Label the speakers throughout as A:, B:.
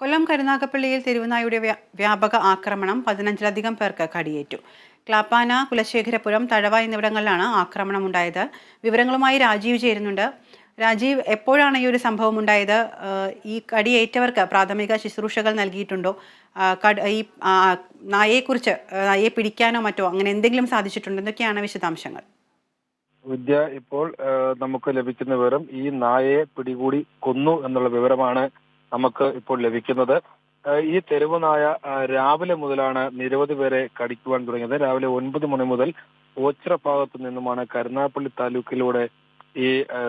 A: കൊല്ലം കരുനാഗപ്പള്ളിയിൽ തിരുവനായുടെ വ്യാപക ആക്രമണം പതിനഞ്ചിലധികം പേർക്ക് കടിയേറ്റു. ക്ലാപ്പാന കുലശേഖരപുരം തഴവ എന്നിവിടങ്ങളിലാണ് ആക്രമണം ഉണ്ടായത് വിവരങ്ങളുമായി രാജീവ് ചേരുന്നുണ്ട്. രാജീവ് എപ്പോഴാണ് ഈ ഒരു സംഭവം ഉണ്ടായത് ഈ കടിയേറ്റവർക്ക് പ്രാഥമിക ശുശ്രൂഷകൾ നൽകിയിട്ടുണ്ടോ? ഈ നായയെക്കുറിച്ച് നായയെ പിടിക്കാനോ മറ്റോ അങ്ങനെ എന്തെങ്കിലും സാധിച്ചിട്ടുണ്ടോ? എന്തൊക്കെയാണ് വിശദാംശങ്ങൾ?
B: വിദ്യ ഇപ്പോൾ നമുക്ക് ലഭിക്കുന്ന വിവരം ഈ നായയെ പിടികൂടി കൊന്നു എന്നുള്ള വിവരമാണ് നമുക്ക് ഇപ്പോൾ ലഭിക്കുന്നത്. ഈ തെരുവ് നായ രാവിലെ മുതലാണ് നിരവധി പേരെ കടിക്കുവാൻ തുടങ്ങിയത്. രാവിലെ ഒൻപത് മണി മുതൽ ഓച്ചിറ ഭാഗത്തു നിന്നുമാണ് കരുനാഗപ്പള്ളി താലൂക്കിലൂടെ ഈ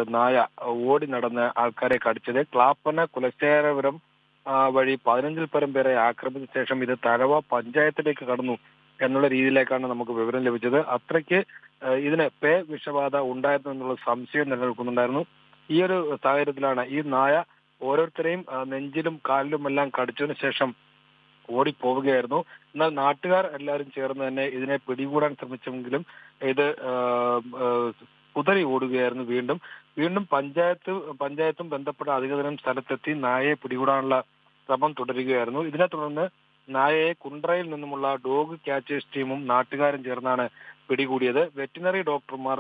B: നായ ഓടി നടന്ന് ആൾക്കാരെ കടിച്ചത്. ക്ലാപ്പന കുലശേഖരപുരം ആ, വഴി പതിനഞ്ചിൽ പരം പേരെ ആക്രമിച്ച ശേഷം ഇത് തഴവ പഞ്ചായത്തിലേക്ക് കടന്നു എന്നുള്ള രീതിയിലേക്കാണ് നമുക്ക് വിവരം ലഭിച്ചത്. അത്രയ്ക്ക് ഇതിന് പേ വിഷബാധ ഉണ്ടായിരുന്നു എന്നുള്ള സംശയം നിലനിൽക്കുന്നുണ്ടായിരുന്നു. ഈ ഒരു സാഹചര്യത്തിലാണ് ഈ നായ ഓരോരുത്തരെയും നെഞ്ചിലും കാലിലും എല്ലാം കടിച്ചതിന് ശേഷം ഓടിപ്പോവുകയായിരുന്നു. എന്നാൽ നാട്ടുകാർ എല്ലാവരും ചേർന്ന് തന്നെ ഇതിനെ പിടികൂടാൻ ശ്രമിച്ചെങ്കിലും ഇത് കുതറി ഓടുകയായിരുന്നു വീണ്ടും. വീണ്ടും പഞ്ചായത്ത് പഞ്ചായത്തും ബന്ധപ്പെട്ട അധികൃതരും സ്ഥലത്തെത്തി നായയെ പിടികൂടാനുള്ള ശ്രമം തുടരുകയായിരുന്നു. ഇതിനെ തുടർന്ന് നായയെ കുണ്ട്രയിൽ നിന്നുമുള്ള ഡോഗ് ക്യാച്ചേഴ്സ് ടീമും നാട്ടുകാരും ചേർന്നാണ് പിടികൂടിയത്. വെറ്റിനറി ഡോക്ടർമാർ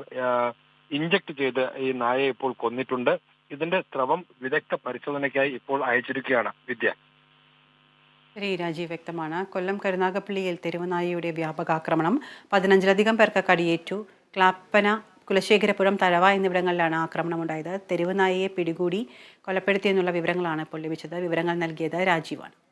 B: ഇഞ്ചക്ട് ചെയ്ത് ഈ നായയെ ഇപ്പോൾ കൊന്നിട്ടുണ്ട്. ഇതിന്റെ സ്രവം വിദഗ്ധ പരിശോധനയ്ക്കായി ഇപ്പോൾ അയച്ചിരിക്കുകയാണ് വിദ്യ.
A: ശ്രീ രാജീവ് വ്യക്തമാണ്. കൊല്ലം കരുനാഗപ്പള്ളിയിൽ തെരുവുനായയുടെ വ്യാപകാക്രമണം. പതിനഞ്ചിലധികം പേർക്ക് കടിയേറ്റു. ക്ലാപ്പന കുലശേഖരപുരം തഴവ എന്നിവിടങ്ങളിലാണ് ആക്രമണം ഉണ്ടായത് തെരുവുനായയെ പിടികൂടി കൊലപ്പെടുത്തിയെന്നുള്ള വിവരങ്ങളാണ് ഇപ്പോൾ ലഭിച്ചത്. വിവരങ്ങൾ നൽകിയത് രാജീവാണ്.